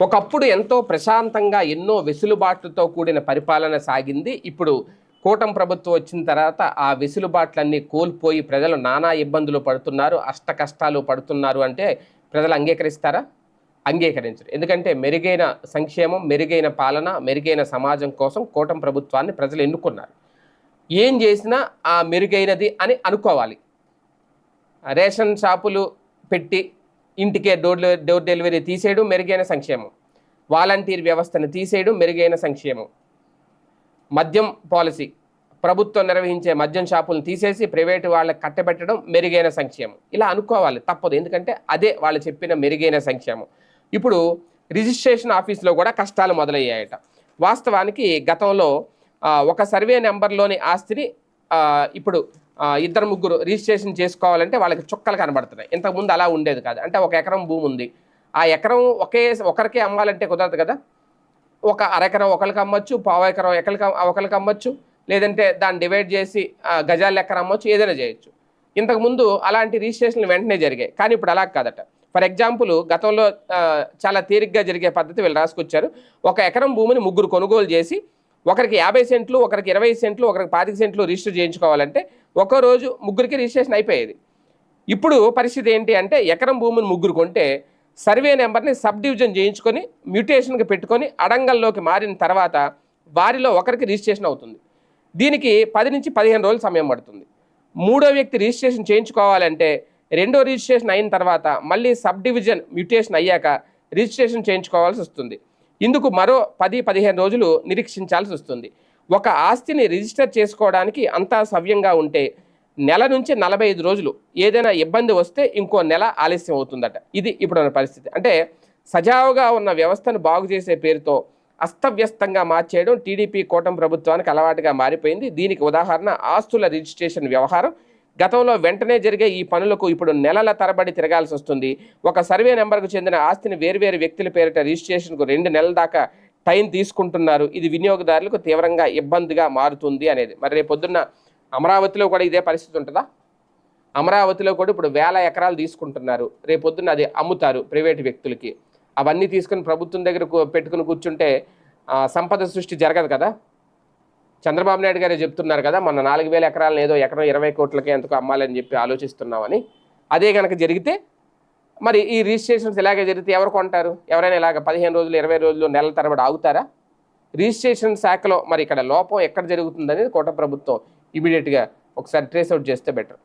ఒకప్పుడు ఎంతో ప్రశాంతంగా ఎన్నో వెసులుబాట్లతో కూడిన పరిపాలన సాగింది. ఇప్పుడు కూటమి ప్రభుత్వం వచ్చిన తర్వాత ఆ వెసులుబాట్లన్నీ కోల్పోయి ప్రజలు నానా ఇబ్బందులు పడుతున్నారు అష్ట కష్టాలు పడుతున్నారు అంటే ప్రజలు అంగీకరిస్తారా? అంగీకరించరు. ఎందుకంటే మెరుగైన సంక్షేమం మెరుగైన పాలన మెరుగైన సమాజం కోసం కూటమి ప్రభుత్వాన్ని ప్రజలు ఎన్నుకున్నారు. ఏం చేసినా ఆ మెరుగైనది అని అనుకోవాలి. రేషన్ షాపులు పెట్టి ఇంటికే డోర్ డోర్ డెలివరీ తీసేయడం మెరుగైన సంక్షేమం. వాలంటీర్ వ్యవస్థను తీసేయడం మెరుగైన సంక్షేమం. మద్యం పాలసీ. ప్రభుత్వం నిర్వహించే మద్యం షాపులను తీసేసి ప్రైవేటు వాళ్ళకి కట్టబెట్టడం మెరుగైన సంక్షేమం. ఇలా అనుకోవాలి తప్పదు. ఎందుకంటే అదే వాళ్ళు చెప్పిన మెరుగైన సంక్షేమం. ఇప్పుడు రిజిస్ట్రేషన్ ఆఫీస్లో కూడా కష్టాలు మొదలయ్యాయట. వాస్తవానికి గతంలో ఒక సర్వే నెంబర్లోని ఆస్తిని ఇప్పుడు ఇద్దరు ముగ్గురు రిజిస్ట్రేషన్ చేసుకోవాలంటే వాళ్ళకి చుక్కలు కనబడుతున్నాయి. ఇంతకుముందు అలా ఉండేది కాదు. అంటే ఒక ఎకరం భూమి ఉంది. ఆ ఎకరం ఒకే ఒకరికే అమ్మాలంటే కుదరదు కదా? ఒక అరెకరం ఒకరికి అమ్మచ్చు పావు ఎకరం ఒకరికి ఒకరికి అమ్మొచ్చు లేదంటే దాన్ని డివైడ్ చేసి గజాల లెక్కన అమ్మొచ్చు ఏదైనా చేయొచ్చు. ఇంతకుముందు అలాంటి రిజిస్ట్రేషన్లు వెంటనే జరిగాయి. కానీ ఇప్పుడు అలా కాదట. ఫర్ ఎగ్జాంపుల్ గతంలో చాలా తీరిగ్గా జరిగే పద్ధతి వీళ్ళు రాసుకొచ్చారు. ఒక ఎకరం భూమిని ముగ్గురు కొనుగోలు చేసి ఒకరికి యాభై సెంట్లు ఒకరికి ఇరవై సెంట్లు ఒకరికి పాతిక సెంట్లు రిజిస్టర్ చేయించుకోవాలంటే ఒక్కో రోజు ముగ్గురికి రిజిస్ట్రేషన్ అయిపోయేది. ఇప్పుడు పరిస్థితి ఏంటి అంటే ఎకరం భూమిని ముగ్గురు కొంటే సర్వే నెంబర్ని సబ్ డివిజన్ చేయించుకొని మ్యూటేషన్కి పెట్టుకొని అడంగల్లోకి మారిన తర్వాత వారిలో ఒకరికి రిజిస్ట్రేషన్ అవుతుంది. దీనికి పది నుంచి పదిహేను రోజులు సమయం పడుతుంది. మూడో వ్యక్తి రిజిస్ట్రేషన్ చేయించుకోవాలంటే రెండో రిజిస్ట్రేషన్ అయిన తర్వాత మళ్ళీ సబ్ డివిజన్ మ్యూటేషన్ అయ్యాక రిజిస్ట్రేషన్ చేయించుకోవాల్సి వస్తుంది. ఇందుకు మరో పది పదిహేను రోజులు నిరీక్షించాల్సి వస్తుంది. ఒక ఆస్తిని రిజిస్టర్ చేసుకోవడానికి అంతా సవ్యంగా ఉంటే నెల నుంచి నలభై ఐదు రోజులు ఏదైనా ఇబ్బంది వస్తే ఇంకో నెల ఆలస్యం అవుతుందట. ఇది ఇప్పుడున్న పరిస్థితి. అంటే సజావుగా ఉన్న వ్యవస్థను బాగు చేసే పేరుతో అస్తవ్యస్తంగా మార్చేయడం టీడీపీ కూటమి ప్రభుత్వానికి అలవాటుగా మారిపోయింది. దీనికి ఉదాహరణ ఆస్తుల రిజిస్ట్రేషన్ వ్యవహారం. గతంలో వెంటనే జరిగే ఈ పనులకు ఇప్పుడు నెలల తరబడి తిరగాల్సి వస్తుంది. ఒక సర్వే నెంబర్కు చెందిన ఆస్తిని వేర్వేరు వ్యక్తుల పేరిట రిజిస్ట్రేషన్కు రెండు నెలల దాకా టైం తీసుకుంటున్నారు. ఇది వినియోగదారులకు తీవ్రంగా ఇబ్బందిగా మారుతుంది అనేది. మరి రేపు పొద్దున్న అమరావతిలో కూడా ఇదే పరిస్థితి ఉంటుందా? అమరావతిలో కూడా ఇప్పుడు వేల ఎకరాలు తీసుకుంటున్నారు. రేపు పొద్దున్న అది అమ్ముతారు ప్రైవేటు వ్యక్తులకి. అవన్నీ తీసుకుని ప్రభుత్వం దగ్గర పెట్టుకుని కూర్చుంటే సంపద సృష్టి జరగదు కదా? చంద్రబాబు నాయుడు గారే చెప్తున్నారు కదా మన నాలుగు వేల ఎకరాలను ఏదో ఎకరం ఇరవై కోట్లకే ఎందుకు అమ్మాలని చెప్పి ఆలోచిస్తున్నామని అదే కనుక జరిగితే మరి ఈ రిజిస్ట్రేషన్స్ ఇలాగే జరిగితే ఎవరు కొంటారు? ఎవరైనా ఇలాగ పదిహేను రోజులు ఇరవై రోజులు నెలల తరబడి ఆగుతారా? రిజిస్ట్రేషన్ శాఖలో మరి ఇక్కడ లోపం ఎక్కడ జరుగుతుందనేది కోట ప్రభుత్వం ఇమీడియట్గా ఒకసారి ట్రేస్ అవుట్ చేస్తే బెటర్.